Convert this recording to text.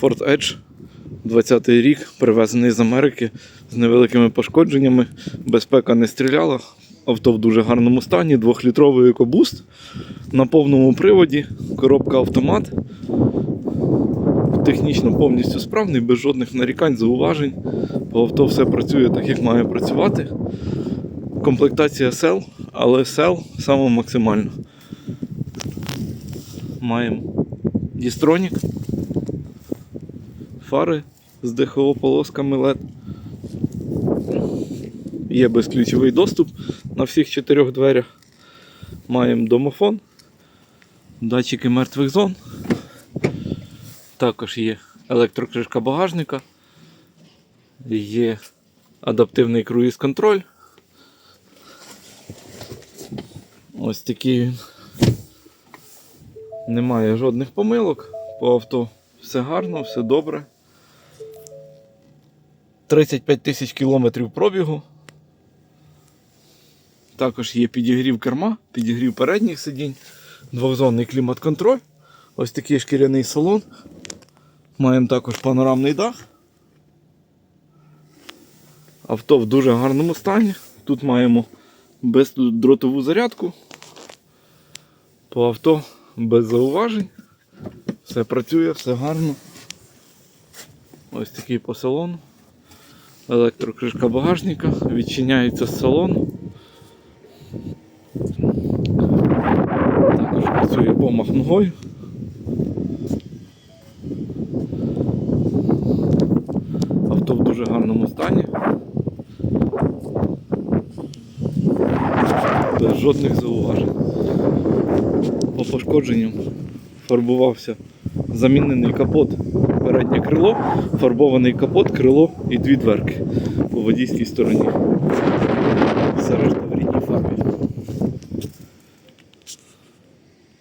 Ford Edge 20 рік, привезений з Америки з невеликими пошкодженнями. Безпека не стріляла. Авто в дуже гарному стані, 2-літровий EcoBoost на повному приводі, коробка автомат. Технічно повністю справний, без жодних нарікань, зауважень. По авто все працює так, як має працювати. Комплектація SEL, але SEL саме максимально. Маємо дістронік, фари з ДХО полосками LED. Є безключовий доступ на всіх чотирьох дверях. Маємо домофон, датчики мертвих зон. Також є електрокришка багажника, є адаптивний круїз-контроль. Ось такий він. Немає жодних помилок. По авто все гарно, все добре. 35 тисяч кілометрів пробігу. Також є підігрів керма, підігрів передніх сидінь, двохзонний клімат-контроль. Ось такий шкіряний салон. Маємо також панорамний дах. Авто в дуже гарному стані. Тут маємо бездротову зарядку. По авто без зауважень. Все працює, все гарно. Ось такий по салону. Електрокришка багажника, відчиняється з салону. Також працює помах ногою. Авто в дуже гарному стані. Без жодних зауважень. По пошкодженням фарбувався замінений капот, переднє крило, фарбований капот, крило і дві дверки по водійській стороні. Все решта.